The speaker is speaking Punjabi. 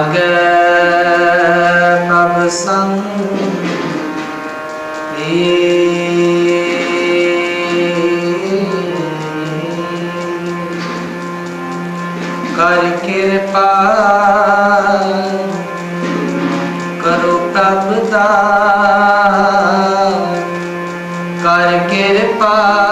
ਅਗਰ ਨਵ ਸੰਗ ਏ। ਕਰ ਕਿਰਪਾ ਕਰੋ ਪ੍ਰਭ ਦਾ। ਕਰ ਕਿਰਪਾ